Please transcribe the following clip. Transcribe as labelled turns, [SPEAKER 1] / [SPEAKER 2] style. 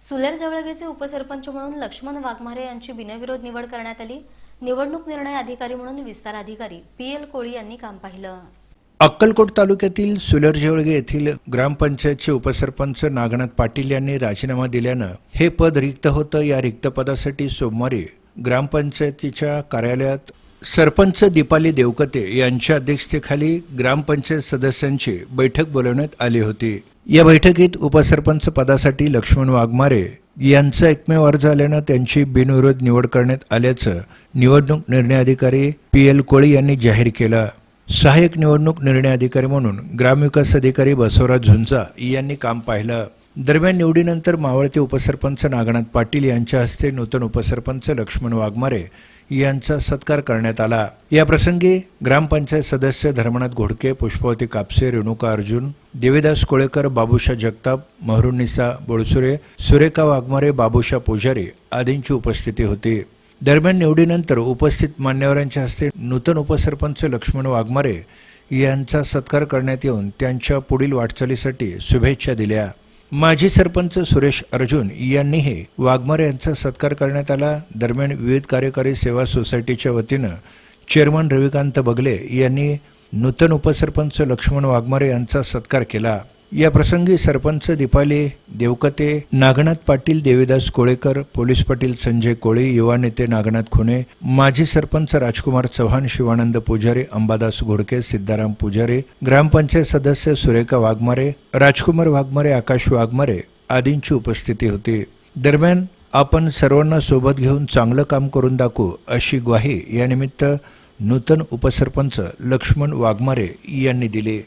[SPEAKER 1] सुलेर जवळगेचे उपसरपंच म्हणून लक्ष्मण वाघमारे यांची बिनविरोध निवड करण्यात आली. निवडणूक निर्णय अधिकारी म्हणून विस्तार अधिकारी पी एल कोळी यांनी काम पाहिलं.
[SPEAKER 2] अक्कलकोट तालुक्यातील सुलरजेवळगे येथील ग्रामपंचायतचे उपसरपंच नागनाथ पाटील यांनी राजीनामा दिल्यानं हे पद रिक्त होतं. या रिक्त पदासाठी सोमवारी ग्रामपंचायतीच्या कार्यालयात सरपंच दीपाली देवकते यांच्या अध्यक्षतेखाली ग्रामपंचायत सदस्यांची बैठक बोलवण्यात आली होती. या बैठकीत उपसरपंच पदासाठी लक्ष्मण वाघमारे यांचा एकमेव अर्ज आल्यानं त्यांची बिनविरोध निवड करण्यात आल्याचं निवडणूक निर्णय अधिकारी पी एल कोळी यांनी जाहीर केलं. सहाय्यक निवडणूक निर्णय अधिकारी म्हणून ग्रामविकास अधिकारी बसवराज झुंजा यांनी काम पाहिलं. दरम्यान निवडीनंतर मावळते उपसरपंच नागनाथ पाटील यांच्या हस्ते नूतन उपसरपंच लक्ष्मण वाघमारे यांचा सत्कार करण्यात आला. या प्रसंगी ग्रामपंचायत सदस्य धर्मनाथ घोडके पुष्पावती कापसे रेणुका अर्जुन देवीदास कोळेकर बाबुशा जगताप महरुनिसा बोळसुरे सुरेखा वाघमारे बाबुशा पुजारी आदींची उपस्थिती होती. दरम्यान निवडीनंतर उपस्थित मान्यवरांच्या हस्ते नूतन उपसरपंच लक्ष्मण वाघमारे यांचा सत्कार करण्यात येऊन त्यांच्या पुढील वाटचालीसाठी शुभेच्छा दिल्या. माजी सरपंच सुरेश अर्जुन यांनीही वाघमारे यांचा सत्कार करण्यात आला. दरम्यान विविध कार्यकारी सेवा सोसायटीच्या वतीनं चेअरमन रविकांत बगले यांनी नूतन उपसरपंच लक्ष्मण वाघमारे यांचा सत्कार केला. या प्रसंगी सरपंच दीपाली देवकते नागनाथ पाटील देवीदास कोळेकर पोलीस पाटील संजय कोळे युवा नेते नागनाथ खुणे माजी सरपंच राजकुमार चव्हाण शिवानंद पुजारी अंबादास घोडके सिद्धाराम पुजारी ग्रामपंचायत सदस्य सुरेखा वाघमारे राजकुमार वाघमारे आकाश वाघमारे आदींची उपस्थिती होती. दरम्यान आपण सर्वांना सोबत घेऊन चांगलं काम करून दाखवू अशी ग्वाही यानिमित्त नूतन उपसरपंच लक्ष्मण वाघमारे यांनी दिली.